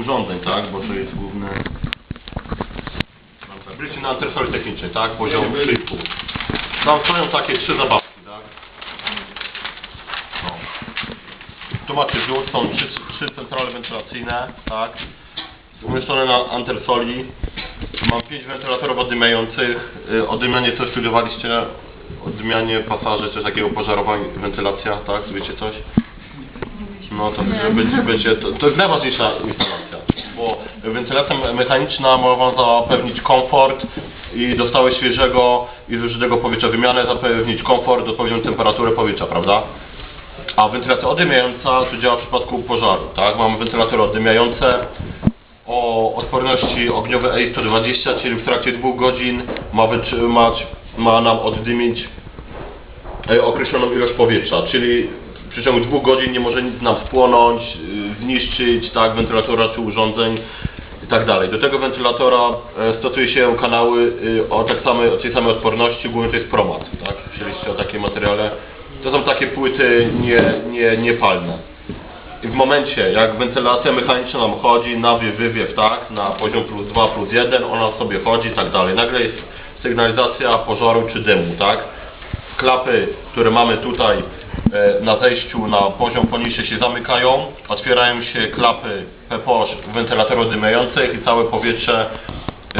urządzeń, tak? Bo to jest główny... Byliście na antresoli technicznej, tak? Poziom 3,5. Tam stoją takie trzy zabawki, tak? No. Tu macie rzut, są trzy, trzy centrale wentylacyjne, tak? Umieszczone na antersoli. Mam pięć wentylatorów oddymiających. Y, Oddymianie co studiowaliście? Oddymianie pasaży, coś takiego pożarowa wentylacja, tak? Wiecie coś? No to będzie, będzie to, to jest najważniejsza instalacja, bo wentylacja mechaniczna ma Wam zapewnić komfort i do stałe świeżego i zużytego powietrza wymianę zapewnić komfort, odpowiednią temperaturę powietrza, prawda? A wentylacja oddymiająca to działa w przypadku pożaru, tak? Mamy wentylatory oddymiające o odporności ogniowej EI-120, czyli w trakcie dwóch godzin ma wytrzymać, ma nam oddymić e, określoną ilość powietrza, czyli w przeciągu dwóch godzin nie może nic nam spłonąć, y, zniszczyć, tak, wentylatora czy urządzeń i tak dalej. Do tego wentylatora e, stosuje się kanały y, o, tak samej, o tej samej odporności, głównie to jest promat, tak, słyszeliście o takim materiale. To są takie płyty nie, nie, niepalne. I w momencie, jak wentylacja mechaniczna nam chodzi, nawiew, wywiew, tak, na poziom plus 2, plus 1, ona sobie chodzi i tak dalej. Nagle jest sygnalizacja pożaru czy dymu, tak. Klapy, które mamy tutaj na zejściu na poziom poniższy się zamykają, otwierają się klapy PPOŚ wentylatorów dymiających i całe powietrze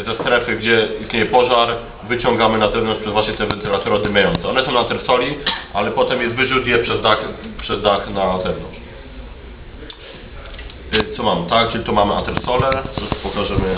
ze strefy, gdzie istnieje pożar, wyciągamy na zewnątrz przez właśnie te wentylatory dymiające. One są na tersoli, ale potem jest wyrzut je przez dach, przez dach na zewnątrz. Y, Co mamy, tak? Czyli tu mamy antersolę, to pokażemy